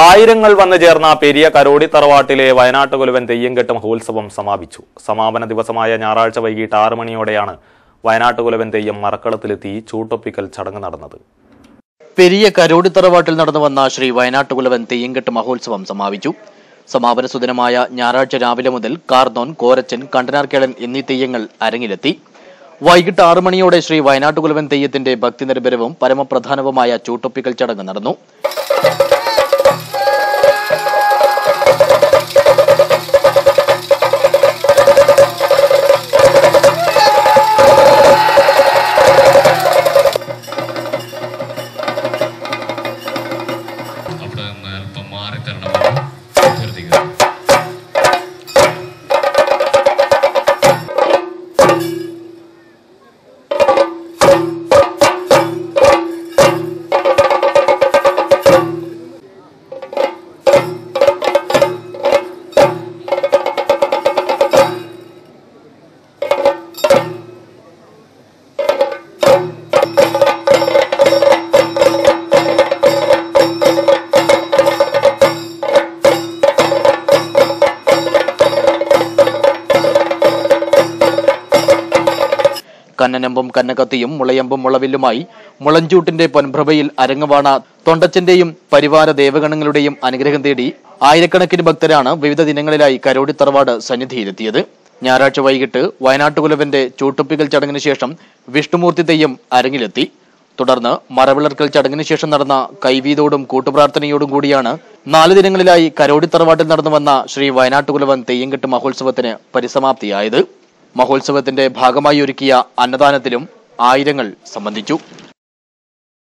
ആയിരങ്ങൾ വന്നു ചേർന്ന പെരിയ കരോടി തറവാട്ടിലെ വയനാട്ടുകുലുവൻ തെയ്യംകെട്ട് മഹോത്സവം സമാപിച്ചു. സമാപന ദിവസമായ ഞായറാഴ്ച വൈകിട്ട് ആറു മണിയോടെയാണ് വയനാട്ടുകുലവൻ തെയ്യം മറക്കളത്തിലെത്തി ചൂട്ടൊപ്പിക്കൽ ചടങ്ങ് നടന്നത്. പെരിയ കരോടി തറവാട്ടിൽ നടന്നു വന്ന ശ്രീ വയനാട്ടുകുലവൻ തെയ്യംകെട്ട് മഹോത്സവം സമാപിച്ചു. സമാപന സുദിനമായ ഞായറാഴ്ച രാവിലെ മുതൽ കാർന്നോൻ കോരച്ചൻ കണ്ടനാർക്കേളൻ എന്നീ തെയ്യങ്ങൾ അരങ്ങിലെത്തി. വൈകിട്ട് ആറു മണിയോടെ ശ്രീ വയനാട്ടുകുലവൻ തെയ്യത്തിന്റെ ഭക്തി നിർഭരവും പരമപ്രധാനവുമായ ചൂട്ടൊപ്പിക്കൽ ചടങ്ങ് നടന്നു. കന്നനമ്പും കന്നകത്തിയും മുളയമ്പും മുളവില്ലുമായി മുളഞ്ചൂട്ടിന്റെ പൊൻപ്രഭയിൽ അരങ്ങുവാണ തൊണ്ടച്ചന്റെയും പരിവാര ദേവഗണങ്ങളുടെയും അനുഗ്രഹം തേടി ആയിരക്കണക്കിന് ഭക്തരാണ് വിവിധ ദിനങ്ങളിലായി കരോടി തറവാട് സന്നിധിയിലെത്തിയത്. ഞായറാഴ്ച വൈകിട്ട് വയനാട്ടുകുലവന്റെ ചൂട്ടുപ്പിക്കൽ ചടങ്ങിന് ശേഷം വിഷ്ണുമൂർത്തി തെയ്യം അരങ്ങിലെത്തി. തുടർന്ന് മറവിളർക്കൽ ചടങ്ങിന് ശേഷം നടന്ന കൈവീതോടും കൂട്ടുപ്രാർത്ഥനയോടും കൂടിയാണ് നാല് ദിനങ്ങളിലായി കരോടി തറവാട്ടിൽ നടന്നു വന്ന ശ്രീ വയനാട്ടുകുലവൻ തെയ്യംകെട്ട് മഹോത്സവത്തിന് പരിസമാപ്തിയായത്. മഹോത്സവത്തിന്റെ ഭാഗമായി ഒരുക്കിയ അന്നദാനത്തിലും ആയിരങ്ങൾ സംബന്ധിച്ചു.